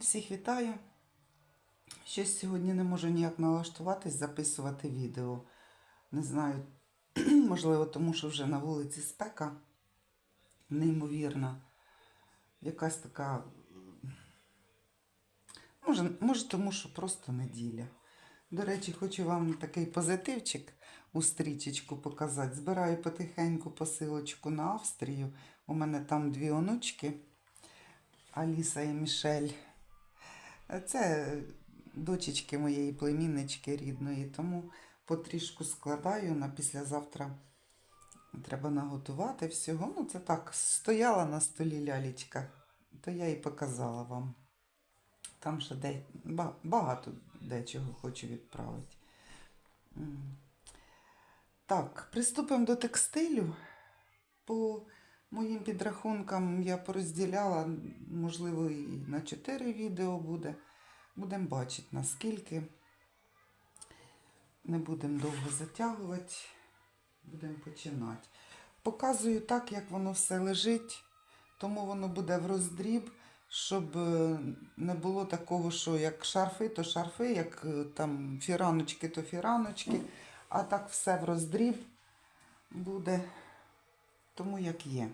Всіх вітаю. Щось сьогодні не можу ніяк налаштуватись, записувати відео. Не знаю, можливо, тому що вже на вулиці спека неймовірна. Якась така. Може, може, тому що просто неділя. До речі, хочу вам такий позитивчик у стрічечку показати. Збираю потихеньку посилочку на Австрію. У мене там дві онучки. Аліса і Мішель. Це дочечки моєї племіннички рідної, тому потрішку складаю на післязавтра. Треба наготувати всього. Ну, це так, стояла на столі лялечка, то я і показала вам. Там ще де, багато дечого хочу відправити. Так, приступимо до текстилю. По моїм підрахункам я порозділяла, можливо, і на 4 відео буде. Будемо бачити, наскільки. Не будемо довго затягувати, будемо починати. Показую так, як воно все лежить, тому воно буде в роздріб, щоб е, не було такого, що як шарфи, то шарфи, як е, там фіраночки, то фіраночки, а так все в роздріб буде, тому як є.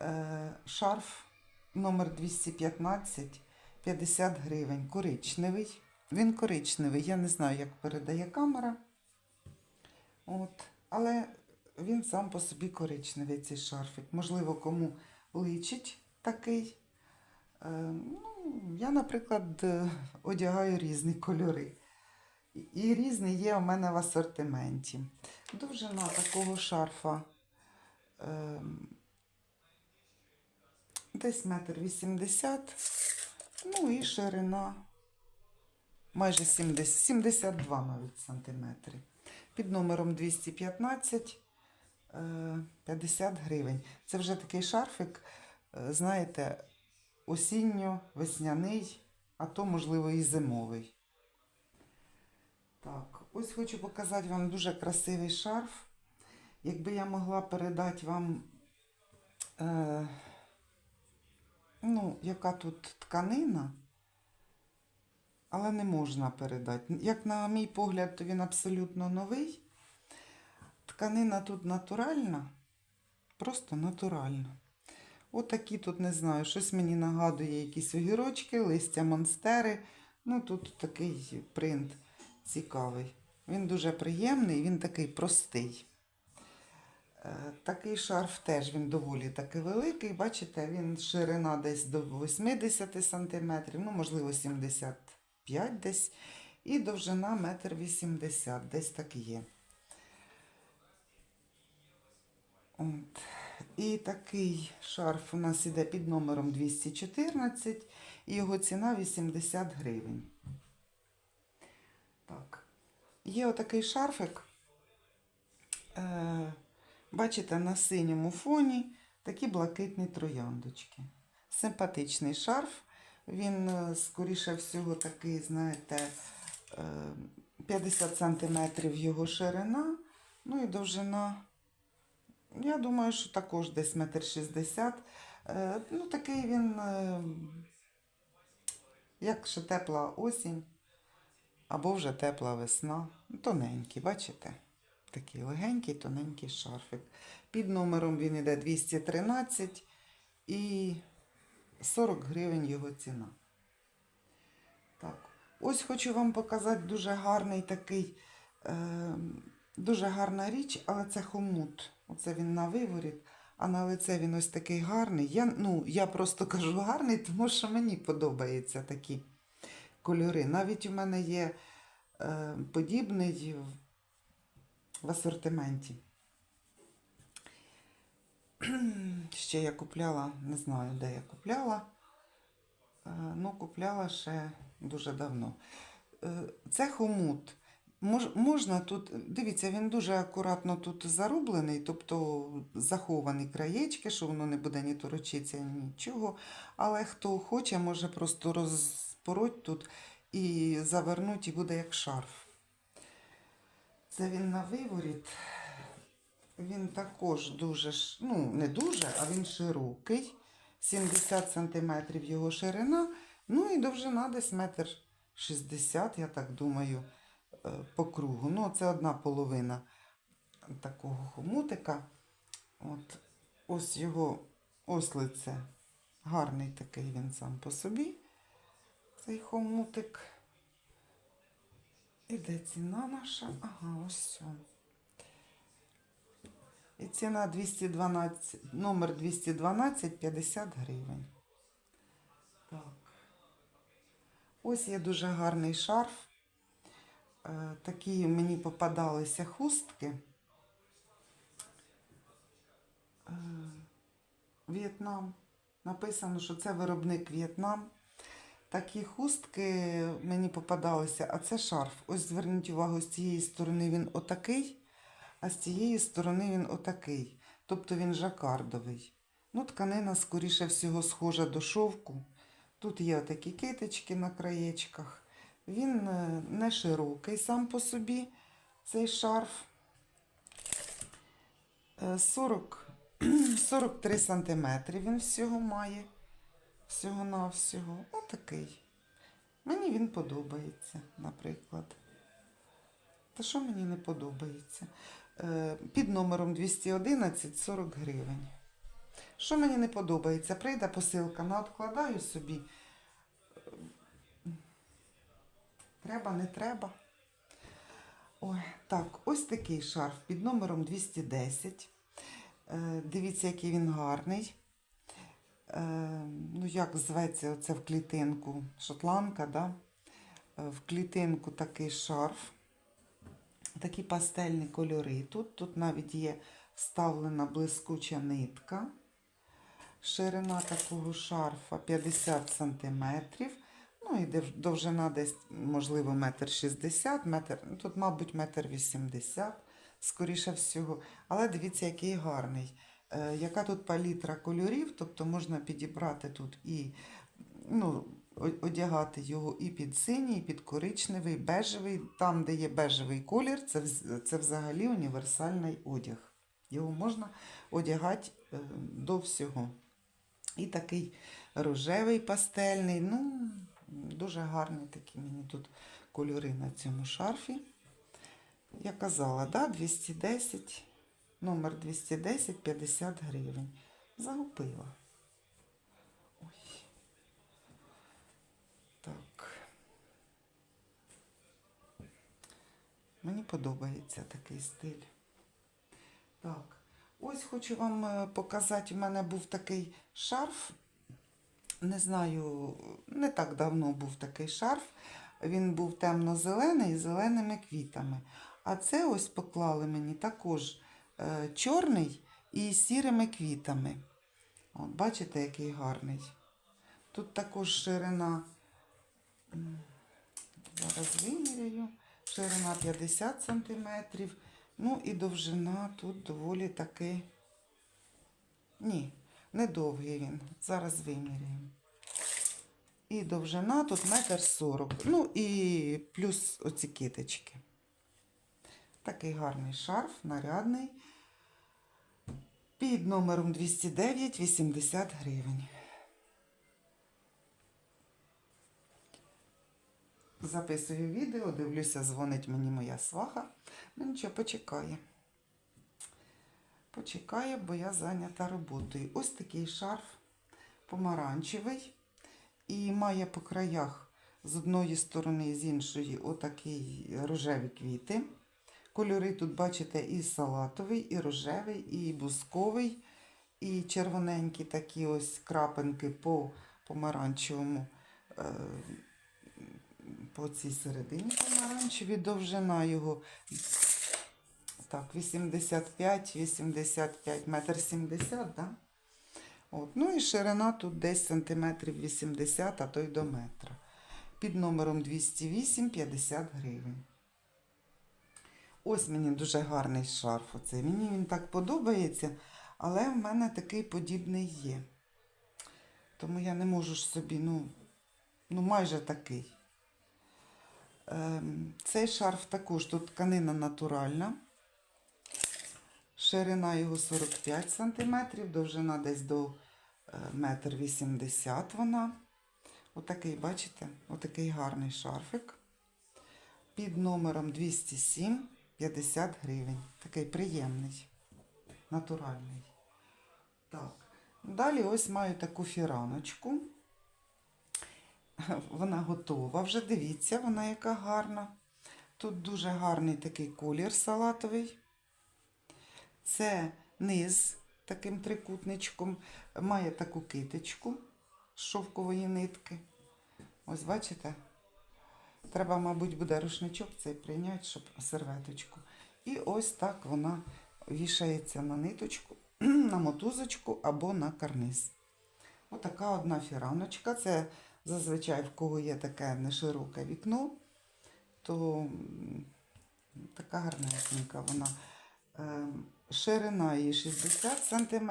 Е, Шарф номер 215, 50 гривень, коричневий. Він коричневий, я не знаю, як передає камера. От. Але він сам по собі коричневий, цей шарфик. Можливо, кому личить такий. Е, ну, я, наприклад, е, одягаю різні кольори. І- різні є у мене в асортименті. Довжина такого шарфа е, десь метр вісімдесят. Ну і ширина майже 70, 72 навіть сантиметри. Під номером 215 е, 50 гривень. Це вже такий шарфик, е, знаєте, осінньо-весняний, а то, можливо, і зимовий. Так, ось хочу показати вам дуже красивий шарф. Якби я могла передати вам, е, ну, яка тут тканина, але не можна передати. Як на мій погляд, то він абсолютно новий. Тканина тут натуральна, просто натуральна. Отакі тут не знаю, щось мені нагадує якісь огірочки, листя монстери. Ну тут такий принт цікавий. Він дуже приємний, він такий простий. Е, Такий шарф теж він доволі таки великий. Бачите, він ширина десь до 80 см, ну, можливо, 75 десь. І довжина 1,80 м, десь так є. От. І такий шарф у нас іде під номером 214, і його ціна 80 гривень. Так. Є отакий шарфик. Е, бачите, на синьому фоні такі блакитні трояндочки. Симпатичний шарф. Він, е, скоріше всього, такий, знаєте, е, 50 см його ширина, ну і довжина. Я думаю, що також десь метр шістдесят. Е, Ну, такий він, е, як ще тепла осінь, або вже тепла весна. Тоненький, бачите? Такий легенький, тоненький шарфик. Під номером він іде 213 і 40 гривень його ціна. Так, ось хочу вам показати дуже гарний такий, е, дуже гарна річ, але це хомут. Оце він на виворіт, а на лице він ось такий гарний. Я, ну, я просто кажу гарний, тому що мені подобаються такі кольори. Навіть у мене є е, подібний в, асортименті. Ще я купляла, не знаю, де я купляла. Е, Ну, купляла ще дуже давно. Е, Це хомут. Мож, можна тут, дивіться, він дуже акуратно тут зарублений, тобто заховані краєчки, що воно не буде ні торочитися, нічого. Але хто хоче, може просто розпороть тут і завернуть, і буде як шарф. Це він на виворіт. Він також дуже, ну, не дуже, а він широкий. 70 см його ширина, Ну і довжина десь метр шістдесят, я так думаю, е, по кругу. Ну, це одна половина такого хомутика. От, ось його ослице. Гарний такий він сам по собі. Цей хомутик. І де ціна наша? Ага, ось. він. І ціна 212, номер 212, 50 гривень. Так. Ось є дуже гарний шарф. Е, такі мені попадалися хустки. Е, В'єтнам. Написано, що це виробник В'єтнам. Такі хустки мені попадалися, а це шарф. Ось зверніть увагу, з цієї сторони він отакий, а з цієї сторони він отакий. Тобто він жакардовий. Ну, тканина, скоріше всього, схожа до шовку. Тут є такі китички на краєчках. Він е, не широкий сам по собі, цей шарф. Е, 40, 43 сантиметри він всього має. Всього-навсього. Отакий. Мені він подобається, наприклад. Та що мені не подобається? Е, Під номером 211 40 гривень. Що мені не подобається? Прийде посилка, надкладаю собі. Треба, не треба. Ой, так, ось такий шарф під номером 210. Е, Дивіться, який він гарний. Е, ну, як зветься оце в клітинку? Шотландка, да? Е, В клітинку такий шарф. Такі пастельні кольори. Тут, тут навіть є вставлена блискуча нитка. Ширина такого шарфа 50 см. Ну і довжина десь, можливо, метр шістдесят, метр, ну, тут, мабуть, метр вісімдесят, скоріше всього. Але дивіться, який гарний. Е, яка тут палітра кольорів, тобто можна підібрати тут і ну, одягати його і під синій, і під коричневий, бежевий. Там, де є бежевий колір, це, це взагалі універсальний одяг. Його можна одягати е, до всього. І такий рожевий пастельний. Ну, дуже гарні такі мені тут кольори на цьому шарфі. Я казала, да, 210, номер 210, 50 гривень. Загубила. Ой. Так. Мені подобається такий стиль. Так. Ось хочу вам е, показати, у мене був такий шарф. Не знаю, не так давно був такий шарф. Він був темно-зелений з зеленими квітами. А це ось поклали мені також чорний і сірими квітами. От, бачите, який гарний. Тут також ширина, зараз виміряю, ширина 50 см. Ну і довжина тут доволі таки. Ні, не довгий він. Зараз виміряємо. І довжина тут метр сорок. Ну і плюс оці китички. Такий гарний шарф, нарядний. Під номером 209 80 гривень. Записую відео, дивлюся, дзвонить мені моя сваха. Ну нічого, почекає. Почекає, бо я зайнята роботою. Ось такий шарф помаранчевий і має по краях з одної сторони з іншої отакий рожеві квіти. Кольори тут, бачите, і салатовий, і рожевий, і бусковий, і червоненькі такі ось крапинки по помаранчевому, е, по цій середині помаранчеві, довжина його так, 85-85, метр 70, да? От. Ну і ширина тут десь сантиметрів 80, а то й до метра. Під номером 208 50 гривень. Ось мені дуже гарний шарф. Оцей. Мені він так подобається, але в мене такий подібний є. Тому я не можу ж собі, ну, ну майже такий. Ем, цей шарф також тут тканина натуральна. Ширина його 45 см, довжина десь до е, метр 80 вона. Отакий, бачите, отакий гарний шарфик. Під номером 207 50 гривень. Такий приємний, натуральний. Так. Далі ось маю таку фіраночку. Вона готова вже. Дивіться, вона яка гарна. Тут дуже гарний такий колір салатовий. Це низ таким трикутничком. Має таку китичку з шовкової нитки. Ось бачите? Треба, мабуть, буде рушничок цей прийняти, щоб серветочку. І ось так вона вішається на ниточку, на мотузочку або на карниз. Отака одна фіраночка. Це зазвичай в кого є таке нешироке вікно, то така гарнесенька вона. Е, Ширина її 60 см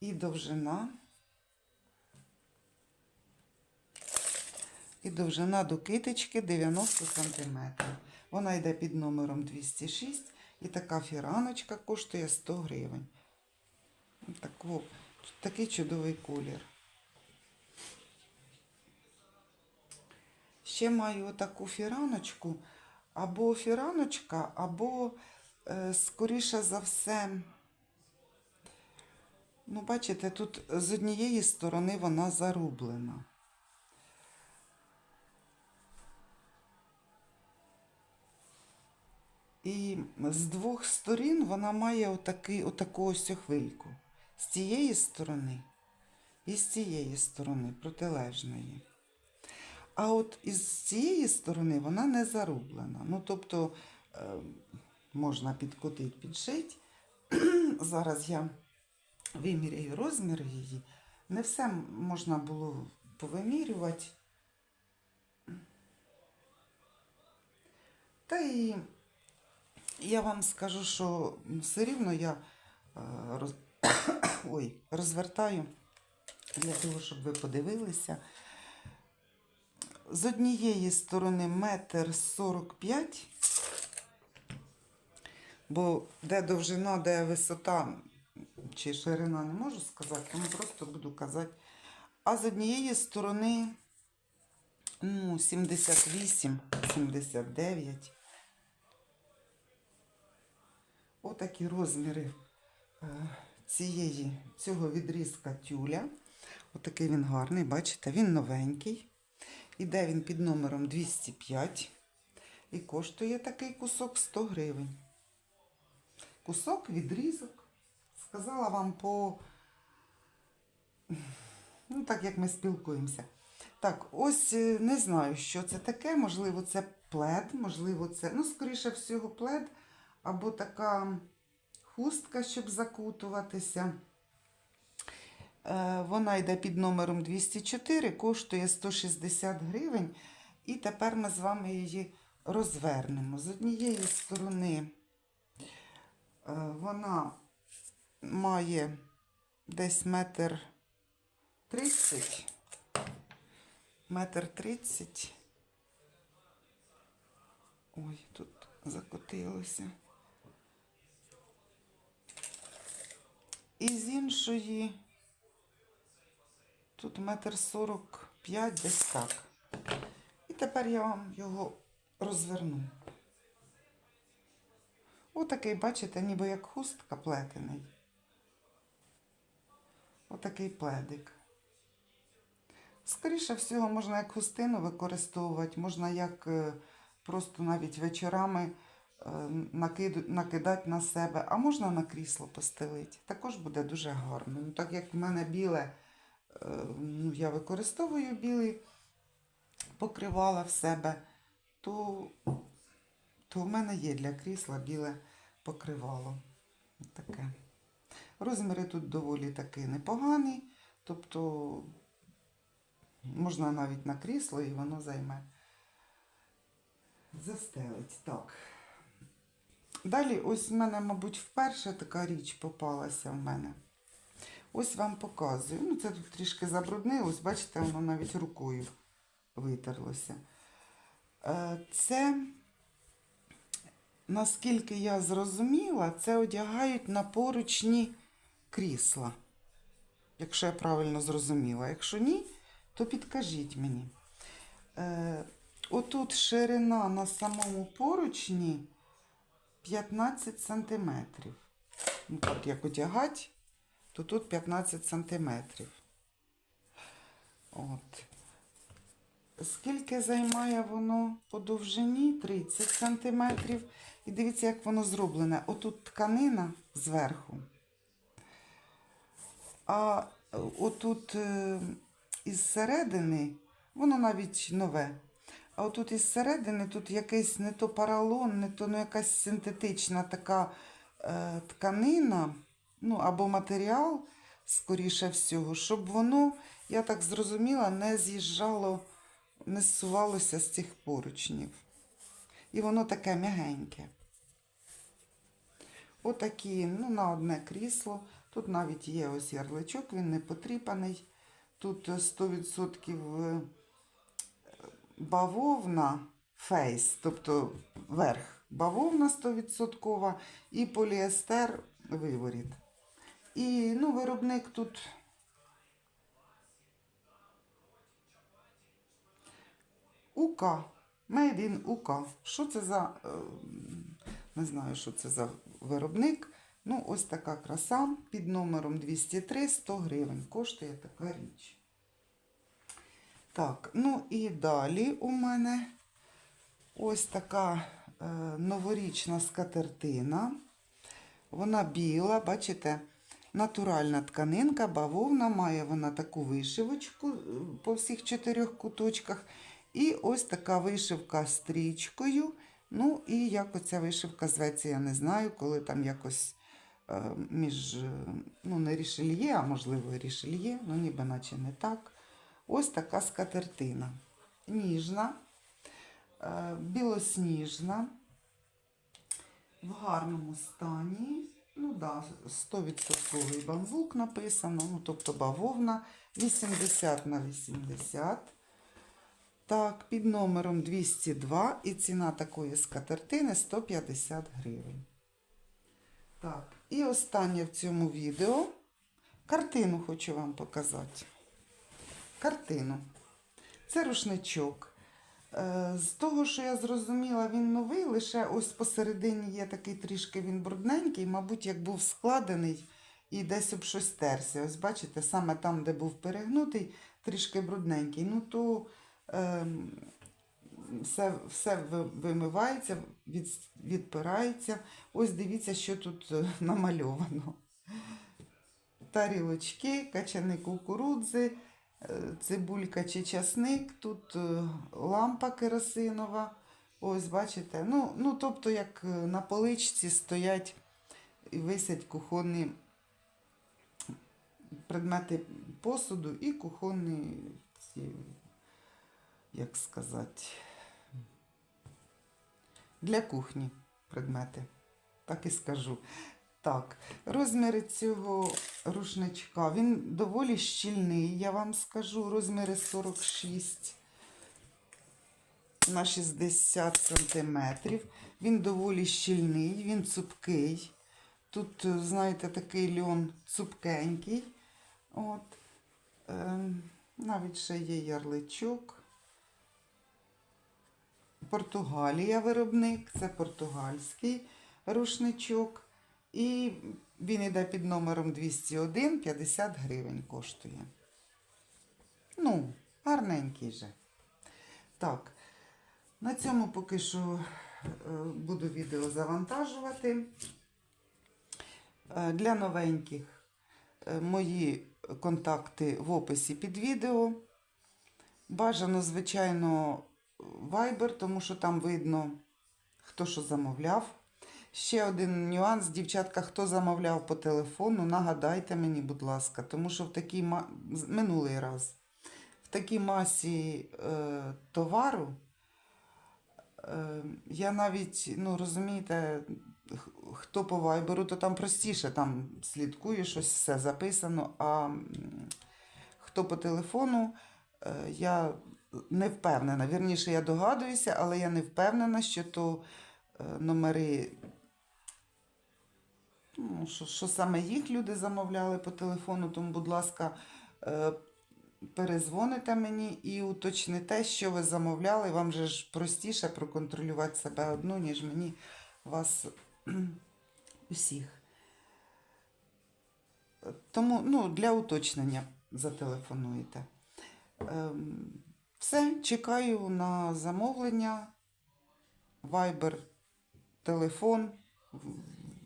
і довжина. І довжина до китички 90 см. Вона йде під номером 206 і така фіраночка коштує 100 гривень. Таку, такий чудовий колір. Ще маю таку фіраночку, або фіраночка, або, е, скоріше за все, ну, бачите, тут з однієї сторони вона зарублена. І з двох сторін вона має отакий, отаку ось хвильку. З цієї сторони і з цієї сторони протилежної. А от із цієї сторони вона не зарублена. Ну, тобто е, можна підкотити, підшити. Зараз я виміряю розмір її. Не все можна було повимірювати. Та і я вам скажу, що все рівно я е, роз... Ой, розвертаю для того, щоб ви подивилися. З однієї сторони метр сорок п'ять, бо де довжина, де висота чи ширина, не можу сказати, тому просто буду казати. А з однієї сторони ну, 78, 79. Отакі розміри е, цієї, цього відрізка тюля. Отакий він гарний, бачите, він новенький. Іде він під номером 205 і коштує такий кусок 100 гривень. Кусок, відрізок. Сказала вам по. Ну, так як ми спілкуємося. Так, ось е, не знаю, що це таке. Можливо, це плед, можливо, це, ну, скоріше всього, плед, або така хустка, щоб закутуватися. Е, Вона йде під номером 204, коштує 160 гривень. І тепер ми з вами її розвернемо. З однієї сторони е, вона має десь метр тридцять. Метр тридцять. Ой, тут закотилося. І з іншої тут метр сорок п'ять десь так. І тепер я вам його розверну. Отакий, бачите, ніби як хустка плетений. Отакий пледик. Скоріше всього, можна як хустину використовувати, можна як е, просто навіть вечорами накидати на себе, а можна на крісло постелити. Також буде дуже гарно. Ну, так як в мене біле, е, ну, я використовую білий покривала в себе, то, то в мене є для крісла біле покривало. Таке. Розміри тут доволі таки непогані, тобто можна навіть на крісло і воно займе. Застелить. Так. Далі, ось в мене, мабуть, вперше така річ попалася в мене. Ось вам показую. Ну, це тут трішки забруднилось, бачите, воно навіть рукою витерлося. Е, Це, наскільки я зрозуміла, це одягають на поручні крісла. Якщо я правильно зрозуміла. Якщо ні, то підкажіть мені. Е, отут ширина на самому поручні 15 сантиметрів. Ну, так як одягати, то тут 15 сантиметрів. От. Скільки займає воно по довжині? 30 сантиметрів. І дивіться, як воно зроблене. Отут тканина зверху. А отут е, із середини, воно навіть нове. А отут із середини тут якийсь не то паралон, не то ну, якась синтетична така е, тканина, ну або матеріал, скоріше всього, щоб воно, я так зрозуміла, не з'їжджало, не зсувалося з цих поручнів. І воно таке м'ягеньке. Отакі, ну, на одне крісло. Тут навіть є ось ярличок, він не потріпаний. Тут е, 100% бавовна фейс, тобто верх бавовна 100% і поліестер виворіт. І ну, виробник тут УК. Made in УК. Що це за. е, Не знаю, що це за виробник. Ну, ось така краса під номером 203 100 гривень. Коштує така річ. Так, ну і далі у мене ось така е, новорічна скатертина. Вона біла, бачите, натуральна тканинка, бавовна, має вона таку вишивочку е, по всіх чотирьох куточках. І ось така вишивка стрічкою. Ну, і як оця вишивка зветься, я не знаю, коли там якось е, між, е, ну, не рішельє, а можливо, рішельє, ну ніби наче не так. Ось така скатертина. Ніжна, е, білосніжна, в гарному стані. Ну да, 100% бамбук написано, ну, тобто бавовна 80 на 80. Так, під номером 202 і ціна такої скатертини 150 гривень. Так, і останнє в цьому відео картину хочу вам показати. Картину. Це рушничок. Е, З того, що я зрозуміла, він новий, лише ось посередині є такий трішки він брудненький, мабуть, як був складений і десь об щось терся. Ось бачите, саме там, де був перегнутий, трішки брудненький. Ну, то ем, все, все вимивається, від, відпирається. Ось дивіться, що тут е, намальовано. Тарілочки, качани кукурудзи, е, цибулька чи часник, тут е, лампа керосинова. Ось, бачите. Ну, ну, тобто, як е, на поличці стоять і висять кухонні предмети посуду і кухонні ці, як сказати, для кухні предмети. Так і скажу. Так, розміри цього рушничка, він доволі щільний, я вам скажу, розміри 46 на 60 сантиметрів. Він доволі щільний, він цупкий. Тут, е, знаєте, такий льон цупкенький. От. Ем, навіть ще є ярличок. Португалія виробник, це португальський рушничок. І він йде під номером 201, 50 гривень коштує. Ну, гарненький же. Так, на цьому поки що е, буду відео завантажувати. Е, Для новеньких е, мої контакти в описі під відео. Бажано, звичайно, Viber, тому що там видно, хто що замовляв. Ще один нюанс, дівчатка, хто замовляв по телефону, нагадайте мені, будь ласка, тому що в такій ма... минулий раз в такій масі е, товару е, я навіть, ну розумієте, хто по вайберу, то там простіше, там слідкує щось, все записано. А хто по телефону, е, я не впевнена. Вірніше, я догадуюся, але я не впевнена, що то е, номери. Ну, що, що саме їх люди замовляли по телефону, тому, будь ласка, е, перезвоните мені і уточните, що ви замовляли. Вам же ж простіше проконтролювати себе одну, ніж мені вас усіх. Тому ну, для уточнення зателефонуєте. Ем, все, чекаю на замовлення. Viber, телефон,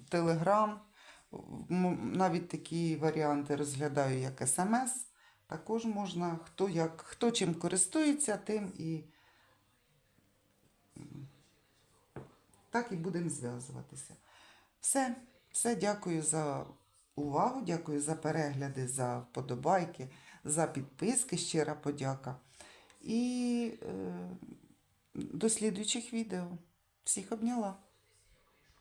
Телеграм. Навіть такі варіанти розглядаю як смс. Також можна, хто, як, хто чим користується, тим і так і будемо зв'язуватися. Все, все, дякую за увагу, дякую за перегляди, за вподобайки, за підписки, щира подяка. І е, до слідуючих відео. Всіх обняла.